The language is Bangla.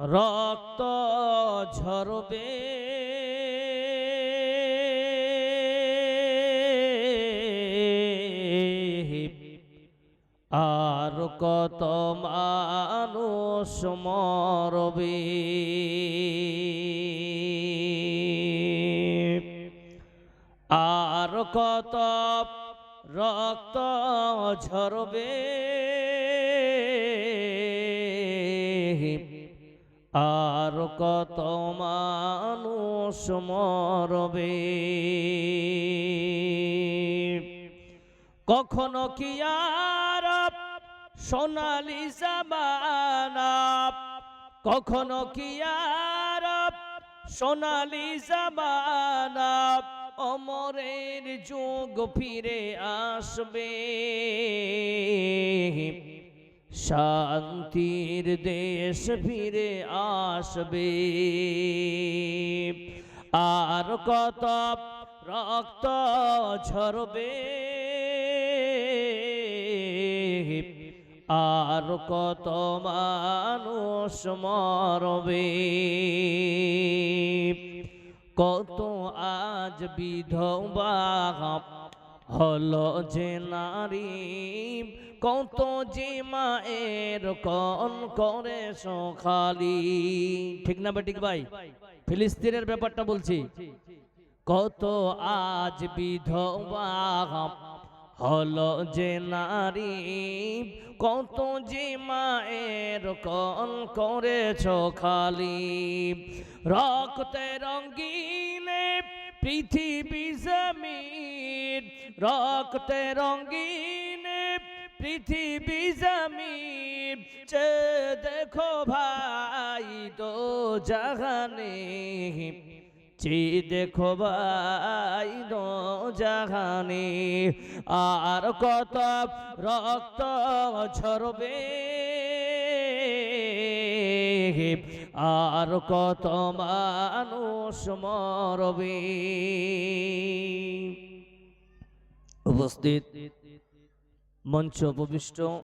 রক্ত ঝরবে। আর কত মানুষ মরবে। আর কত রক্ত ঝরবে। আর কত মানুষ মরবে? কখনো কি আর সোনালি জামানা? কখনো কি আর সোনালি জামানা? অমরের যুগ ফিরে আসবে। শান্তির দেশ ফিরে আসবে। আর কত রক্ত ঝরবে, আর কত মানুষ মরবে। কত আজ বিধবা হলো যে নারী, কত যে মায়ের কন করে সখালি ঠিক না বেটিক ভাই? ফিলিস্তিনের ব্যাপারটা বলছি। কত আজ বিধবা হলো যে নারী, কত যে মায়ের কন করেছ খালি। রক্তে রঙ্গিনে পৃথিবী জমিন রক্তে রঙ্গিনে পৃথিবী জমিন। চে দেখো ভাই তো জাগানে চে দেখো ভাই দো জাহানে, আর কত রক্ত ঝরবে, আর কত মানুষ মরবে। উপস্থিত মঞ্চ উপবিষ্ট